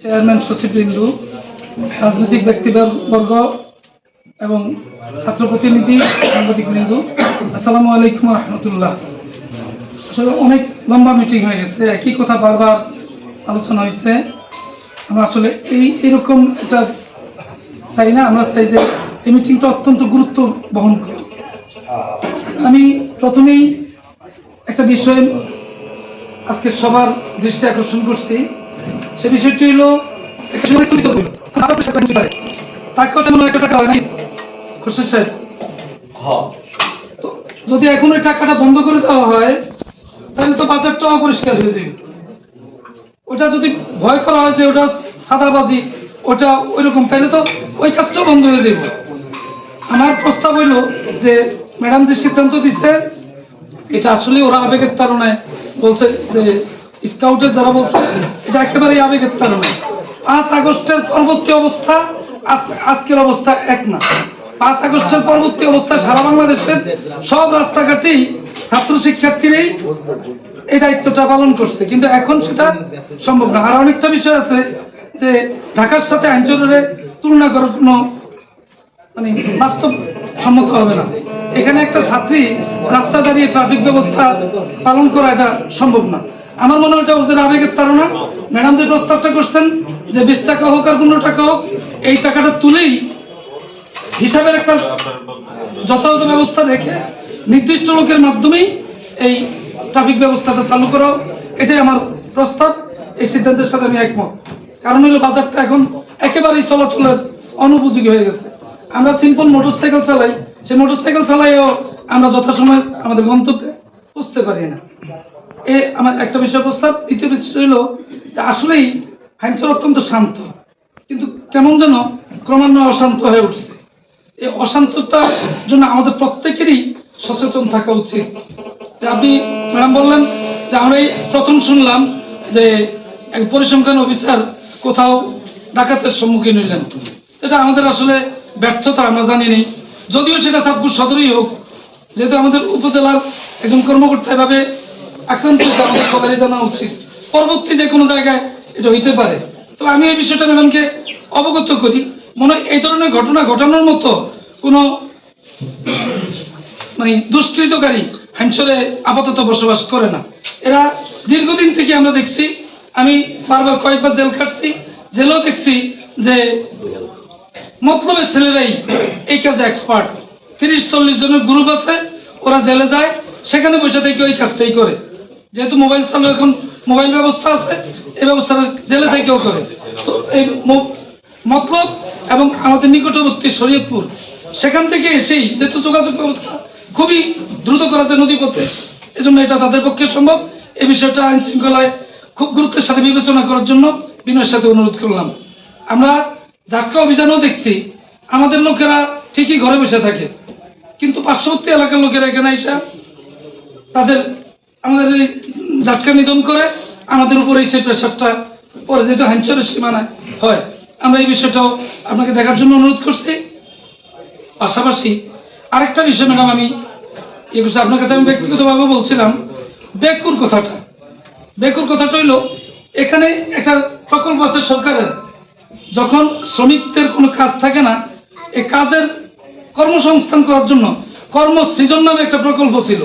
Chairman, সচিববৃন্দ, রাজনৈতিক ব্যক্তিবর্গ এবং ছাত্র প্রতিনিধি সাংবাদিক বৃন্দ আসসালামু আলাইকুম রহমতুল্লাহ। আসলে অনেক লম্বা মিটিং হয়ে গেছে, একই কথা বারবার আলোচনা হয়েছে আমরা আসলে এই এরকম একটা চাই না, আমরা চাই যে এই মিটিংটা অত্যন্ত গুরুত্ব বহন করে আমি প্রথমেই একটা বিষয় আজকে সবার দৃষ্টি আকর্ষণ করছি। সে বিষয়টি হলো একটা সময় তুমি তো বলো, আপনার সাথে কিছু পারে। তাকেও তেমন একটা টাকা হয় নাই খুরশেদ সাহেব। যদি এখন ওই টাকাটা বন্ধ করে দেওয়া হয় তাহলে তো বাজারটা অপরিষ্কার হয়ে যাবে। ওটা যদি ভয় করা হয় যে ওটা সাদাবাজি ওটা ওইরকম তাহলে তো ওই কাজটাও বন্ধ হয়ে যাবে। আমার প্রস্তাব হইল যে ম্যাডাম যে সিদ্ধান্ত দিচ্ছে এটা আসলে ওরা আবেগের তারণায় বলছে যে স্কাউটের যারা বলছে, এটা একেবারেই আবেগের তারণায় পাঁচ আগস্টের পরবর্তী অবস্থা আজকের অবস্থা এক না। পাঁচ আগস্টের পরবর্তী অবস্থা সারা বাংলাদেশের সব রাস্তাঘাটেই ছাত্র শিক্ষার্থীরাই এই দায়িত্বটা পালন করছে। কিন্তু এখন সেটা সম্ভব না। আর অনেকটা বিষয় আছে যে ঢাকার সাথে আঞ্চলের তুলনা করার কোনো মানে বাস্তব সম্মত হবে না। এখানে একটা ছাত্রী রাস্তা দাঁড়িয়ে ট্রাফিক ব্যবস্থা পালন করা এটা সম্ভব না। আমার মনে হয় এটা ওদের আবেগের তারা ম্যাডাম যে প্রস্তাবটা করছেন যে বিশ টাকা হোক আর পনেরো টাকা হোক, এই টাকাটা তুলেই হিসাবের একটা যথাযথ ব্যবস্থা রেখে নির্দিষ্ট লোকের মাধ্যমেই এই ট্রাফিক ব্যবস্থাটা চালু করো এটাই আমার প্রস্তাব। এই সিদ্ধান্তের সাথে আমি একমত। কারণ হলো বাজারটা এখন একেবারেই চলাচলের অনুপযোগী হয়ে গেছে। আমরা সিম্পল মোটরসাইকেল চালাই, সেই মোটরসাইকেল চালাইও আমরা যথাসময় আমাদের গন্তব্যে বুঝতে পারি না। এ আমার একটা বিষয় প্রস্তাব, দ্বিতীয় বিষয় হলো যে আসলেই হাইমচর অত্যন্ত শান্ত, কিন্তু কেমন যেন ক্রমান্বয়ে অশান্ত হয়ে উঠছে। এই অশান্ততার জন্য আমাদের প্রত্যেকেরই সচেতন থাকা উচিত। আপনি ম্যাডাম বললেন যে আমরা এই প্রথম শুনলাম যে এক পরিসংখ্যান অফিসার কোথাও ডাকাতের সম্মুখীন হইলেন। এটা আমাদের আসলে ব্যর্থতা, আমরা জানি নেই। যদিও সেটা চাঁদপুর সদরই হোক, যেহেতু আমাদের উপজেলার একজন কর্মকর্তা এভাবে আক্রান্ত হয়েছে আমাদের সবারই জানা উচিত। পরবর্তী যে কোনো জায়গায় এটা হইতে পারে। তো আমি এই বিষয়টা ম্যাডামকে অবগত করি। মনে হয় এই ধরনের ঘটনা ঘটানোর মতো কোনো মানে দুষ্কৃতকারী হ্যামসরে আপাতত বসবাস করে না। এরা দীর্ঘদিন থেকে আমরা দেখছি, আমি বারবার কয়েকবার জেল খাটছি, জেলও দেখছি যে মতলবের ছেলেরাই এই কাজে এক্সপার্ট তিরিশ, চল্লিশ জনের গ্রুপ আছে, ওরা জেলে যায়, সেখানে বসে থেকে ওই কাজটাই করে। যেহেতু মোবাইল চালু এখন মোবাইল ব্যবস্থা আছে, এই ব্যবস্থাটা জেলে থেকেও করে। তো এই মতলব এবং আমাদের নিকটবর্তী শরীয়তপুর, সেখান থেকে এসেই যেহেতু যোগাযোগ ব্যবস্থা খুবই দ্রুত করা যায় নদীপথে, এজন্য এটা তাদের পক্ষে সম্ভব। এই বিষয়টা আইন শৃঙ্খলায় খুব গুরুত্বের সাথে বিবেচনা করার জন্য বিনয়ের সাথে অনুরোধ করলাম। আমরা যাত্রা অভিযানও দেখছি, আমাদের লোকেরা ঠিকই ঘরে বসে থাকে, কিন্তু পার্শ্ববর্তী এলাকার লোকেরা এখানে এসে তাদের আমাদের এই ঝাটকা নিধন করে আমাদের উপরে সেই প্রেশারটা পরে যেহেতু হ্যান্সারের সীমানায় হয়। আমরা এই বিষয়টাও আপনাকে দেখার জন্য অনুরোধ করছি। পাশাপাশি আরেকটা বিষয়, ম্যাডাম, আমি ইয়ে করছি আপনার কাছে আমি ব্যক্তিগতভাবে বলছিলাম, বেকুর কথাটা। বেকুর কথাটা হইল, এখানে একটা প্রকল্প আছে সরকারের। যখন শ্রমিকদের কোনো কাজ থাকে না এই কাজের কর্মসংস্থান করার জন্য কর্মসৃজন নামে একটা প্রকল্প ছিল।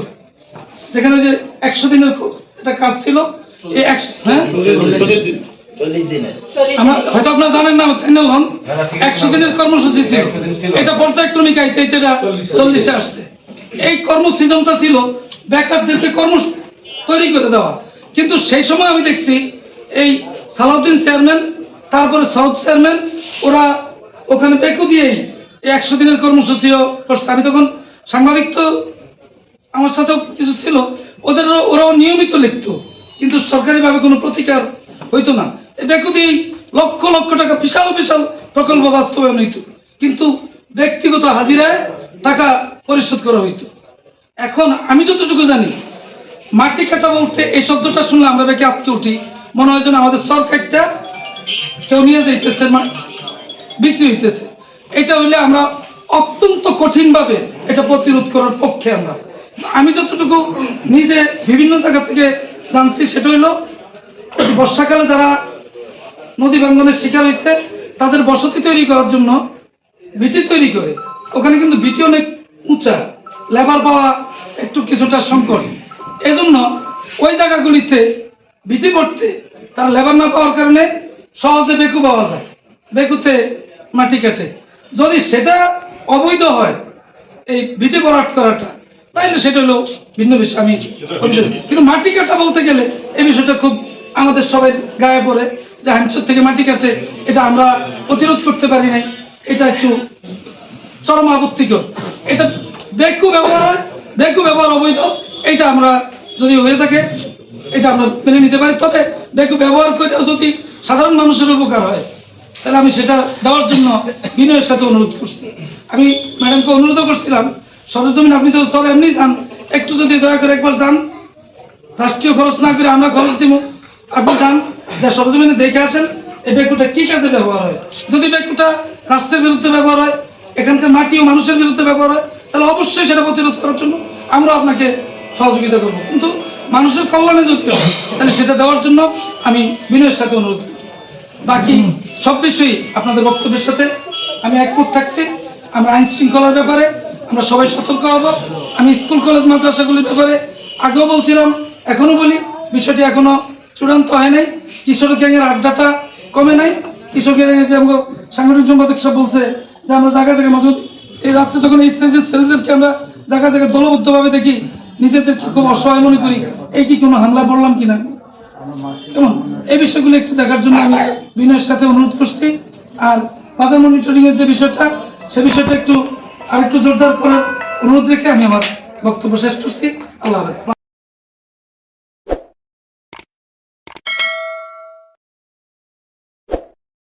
যেখানে যে একশো দিনের একটা কাজ ছিল হ্যাঁ? তৈরি করে দেওয়া। কিন্তু সেই সময় আমি দেখছি, এই সালাউদ্দিন চেয়ারম্যান, তারপরে সাউথ চেয়ারম্যান, ওরা ওখানে বেকু দিয়েই একশো দিনের কর্মসূচিও করছে আমি তখন সাংবাদিক তো আমার সাথেও কিছু ছিল, ওদের ওরাও নিয়মিত লিখতো, কিন্তু সরকারিভাবে কোনো প্রতিকার হইতো না। ব্যাকুতি লক্ষ লক্ষ টাকা, বিশাল বিশাল প্রকল্প বাস্তবায়ন হইতো, কিন্তু ব্যক্তিগত হাজিরায় টাকা পরিশোধ করা হইতো। এখন আমি যতটুকু জানি, মাটি কাটা বলতে এই শব্দটা শুনলে আমরা বেঁকে আটকে উঠি। মনে হয় যেন আমাদের সরকারটা কেউ নিয়ে যাইতেছে বিক্রি হইতেছে। এটা হইলে আমরা অত্যন্ত কঠিনভাবে এটা প্রতিরোধ করার পক্ষে আমরা। আমি যতটুকু নিজে বিভিন্ন জায়গা থেকে জানছি সেটা হইল বর্ষাকালে যারা নদী ভাঙ্গনের শিকার হয়েছে, তাদের বসতি তৈরি করার জন্য ভিটি তৈরি করে। ওখানে কিন্তু ভিটি অনেক উঁচা, লেবার পাওয়া একটু কিছুটা সংকট। এজন্য ওই জায়গাগুলিতে ভিটি পড়তে তার লেবার না পাওয়ার কারণে সহজে বেকু পাওয়া যায়, বেকুতে মাটি কাটে। যদি সেটা অবৈধ হয়, এই ভিটে ভরাট করাটা তাইলে সেটা হলো ভিন্ন বিষয়, আমি কিন্তু মাটি কাটা বলতে গেলে এই বিষয়টা খুব আমাদের সবাই গায়ে পড়ে যে হ্যামসর থেকে মাটি কাটে, এটা আমরা প্রতিরোধ করতে পারি নাই। এটা একটু চরম আপত্তিকর। এটা বেকু ব্যবহার হয়, বেকু ব্যবহার অবৈধ। এটা আমরা যদি হয়ে থাকে, এটা আমরা মেনে নিতে পারি। তবে বেকু ব্যবহার করে যদি সাধারণ মানুষের উপকার হয়, তাহলে আমি সেটা দেওয়ার জন্য বিনয়ের সাথে অনুরোধ করছি। আমি ম্যাডামকে অনুরোধ করছিলাম সরজমিন আপনি তো সব এমনি যান। একটু যদি দয়া করে একবার যান। রাষ্ট্রীয় খরচ না করে আমরা খরচ দিব আপনি যান, যে সরজমিনে দেখে আসেন, এই বেকুটা কি কাজে ব্যবহার হয়? যদি বেকুটা রাষ্ট্রের বিরুদ্ধে ব্যবহার হয়, এখানকার মাটি ও মানুষের বিরুদ্ধে ব্যবহার হয়, তাহলে অবশ্যই সেটা প্রতিরোধ করার জন্য আমরা আপনাকে সহযোগিতা করব। কিন্তু মানুষের কল্যাণে যুক্ত তাহলে সেটা দেওয়ার জন্য আমি বিনয়ের সাথে অনুরোধ বাকি সব বিষয়ই আপনাদের বক্তব্যের সাথে আমি একমত থাকছি। আমরা আইন শৃঙ্খলার ব্যাপারে আমরা সবাই সতর্ক হব। আমি স্কুল, কলেজ, মাদ্রাসাগুলির ব্যাপারে আগেও বলছিলাম, এখনও বলি, বিষয়টি এখনও চূড়ান্ত হয় নাই। কিশোর গ্যাংয়ের আড্ডাটা কমে নাই। কিশোর গ্যাংয়ের যে আমাকে সাংগঠনিক সম্পাদক সব বলছে যে আমরা জায়গায় জায়গায় মজুদ, এই রাত্রে যখন এই স্টেজের ছেলেদেরকে আমরা জায়গায় জায়গায় দলবদ্ধভাবে দেখি, নিজেদের খুব অসহায় মনে করি, এই কি কোনো হামলা পড়লাম কিনা? কেমন? এই বিষয়গুলো একটু দেখার জন্য আমি বিনয়ের সাথে অনুরোধ করছি। আর বাজার মনিটরিং এর যে বিষয়টা, সে বিষয়টা একটু আরেকটু জোরদার করার অনুরোধ রেখে আমি আমার বক্তব্য শেষ করছি। আল্লাহ